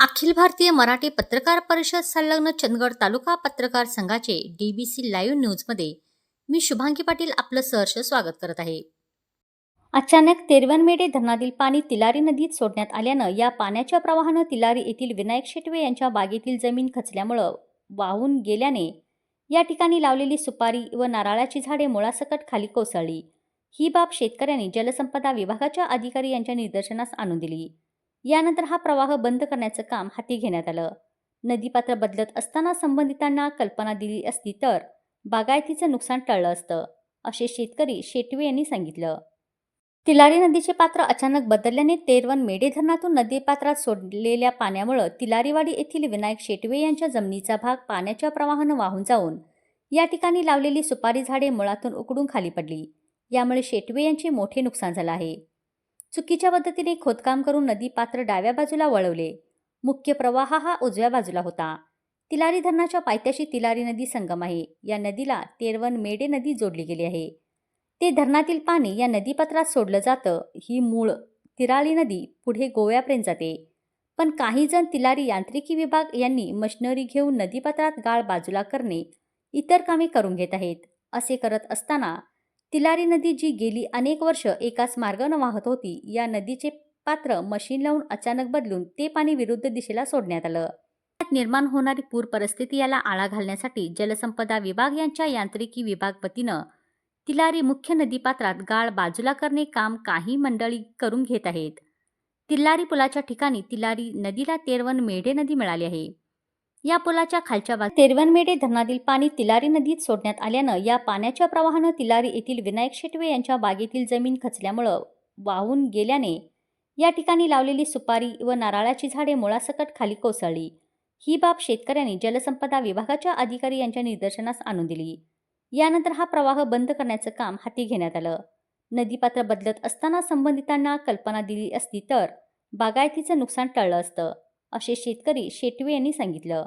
अखिल भारतीय मराठी पत्रकार परिषद संलग्न चंदगड तालुका पत्रकार संघाचे डीबीसी लाईव्ह न्यूजमध्ये मी शुभांगी पाटील आपलं सहर्ष स्वागत करत आहे. अचानक तेरवनमेढे धरणातील पाणी तिलारी नदीत सोडण्यात आल्यानं या पाण्याच्या प्रवाहानं तिलारी येथील विनायक शेटवे यांच्या बागेतील जमीन खचल्यामुळं वाहून गेल्याने या ठिकाणी लावलेली सुपारी व नारळाची झाडे मुळासकट खाली कोसळली. ही बाब शेतकऱ्यांनी जलसंपदा विभागाच्या अधिकारी यांच्या निदर्शनास आणून दिली. यानंतर हा प्रवाह बंद करण्याचं काम हाती घेण्यात आलं. नदीपात्र बदलत असताना संबंधितांना कल्पना दिली असती तर बागायतीचं नुकसान टळलं असतं असे शेतकरी शेटवे यांनी सांगितलं. तिलारी नदीचे पात्र अचानक बदलल्याने तेरवन मेढे धरणातून नदीपात्रात सोडलेल्या पाण्यामुळं तिलारीवाडी येथील विनायक शेटवे यांच्या जमिनीचा भाग पाण्याच्या प्रवाहानं वाहून जाऊन या ठिकाणी लावलेली सुपारी झाडे मुळातून उकडून खाली पडली. यामुळे शेटवे यांचे मोठे नुकसान झालं आहे. चुकीच्या पद्धतीने खोदकाम करून नदी पात्र डाव्या बाजूला वळवले. मुख्य प्रवाह हा उजव्या बाजूला होता. तिलारी धरणाच्या पायथ्याशी तिलारी नदी संगम आहे. या नदीला तेरवन मेडे नदी जोडली गेली आहे. ते धरणातील पाणी या नदीपात्रात सोडलं जातं. ही मूळ तिराळी नदी पुढे गोव्यापर्यंत जाते. पण काही जण तिलारी यांत्रिकी विभाग यांनी मशिनरी घेऊन नदीपात्रात गाळ बाजूला करणे इतर कामे करून घेत आहेत. असे करत असताना तिलारी नदी जी गेली अनेक वर्ष एकाच मार्गानं वाहत होती. या नदीचे पात्र मशीन लावून अचानक बदलून ते पाणी विरुद्ध दिशेला सोडण्यात आलं. त्यात निर्माण होणारी पूर परिस्थिती याला आळा घालण्यासाठी जलसंपदा विभाग यांच्या यांत्रिकी विभाग वतीनं तिलारी मुख्य नदीपात्रात गाळ बाजूला करणे काम काही मंडळी करून घेत आहेत. तिल्लारी पुलाच्या ठिकाणी तिलारी नदीला तेरवन मेढे नदी मिळाली आहे. या पुलाच्या खालच्या बाजू तेरवनमेढे धरणातील पाणी तिलारी नदीत सोडण्यात आल्यानं या पाण्याच्या प्रवाहानं तिलारी येथील विनायक शेटवे यांच्या बागेतील जमीन खचल्यामुळं वाहून गेल्याने या ठिकाणी लावलेली सुपारी व नारळाची झाडे मुळासकट खाली कोसळली. ही बाब शेतकऱ्यांनी जलसंपदा विभागाच्या अधिकारी यांच्या निदर्शनास आणून दिली. यानंतर हा प्रवाह बंद करण्याचं काम हाती घेण्यात आलं. नदीपात्र बदलत असताना संबंधितांना कल्पना दिली असती तर बागायतीचं नुकसान टळलं असतं असे शेतकरी शेटवे यांनी सांगितलं.